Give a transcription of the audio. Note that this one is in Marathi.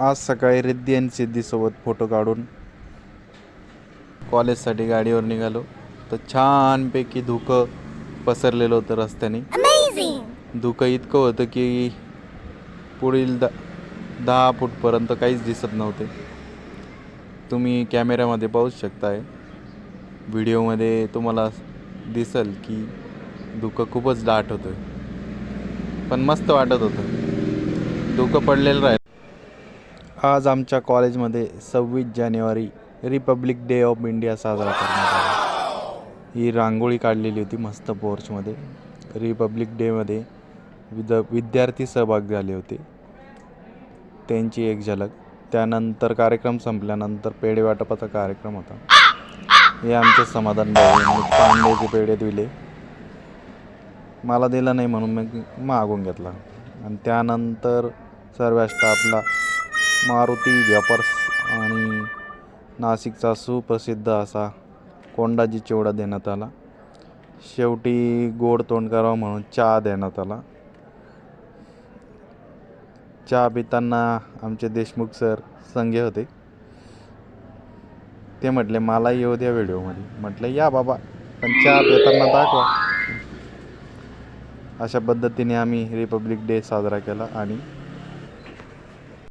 आज सकाळी रिद्धी आणि सिद्धीसोबत फोटो काढून कॉलेजसाठी गाडीवर निघालो. तर छानपैकी धुकं पसरलेलं होतं रस्त्याने. धुकं इतकं होतं की पुढील द दहा फूटपर्यंत काहीच दिसत नव्हते. तुम्ही कॅमेऱ्यामध्ये पाहू शकताय. व्हिडिओमध्ये तुम्हाला दिसेल की धुकं खूपच दाट होतं. पण मस्त वाटत होतं. धुकं पडलेलं राहील. आज आमच्या कॉलेजमध्ये सव्वीस जानेवारी रिपब्लिक डे ऑफ इंडिया साजरा करण्यात आला. ही रांगोळी काढलेली होती मस्त पोर्चमध्ये. रिपब्लिक डेमध्ये विद विद्यार्थी सहभाग झाले होते. त्यांची एक झलक. त्यानंतर कार्यक्रम संपल्यानंतर पेढे वाटपाचा कार्यक्रम होता. हे आमचे समाधान पांडेचे पेढे दिले. मला दिला नाही म्हणून मी मागून घेतला. आणि त्यानंतर सर्व स्टाफला मारुती व्यापार्स आणि नाशिकचा सुप्रसिद्ध असा कोंडाजी चिवडा देण्यात आला. शेवटी गोड तोंड करावं म्हणून चहा देण्यात आला. चहा पिताना आमचे देशमुख सर संघे होते. ते म्हटले मला येऊ द्या व्हिडिओमध्ये. म्हटलं या बाबा पण चहा पिताना दाखवा. अशा पद्धतीने आम्ही रिपब्लिक डे साजरा केला आणि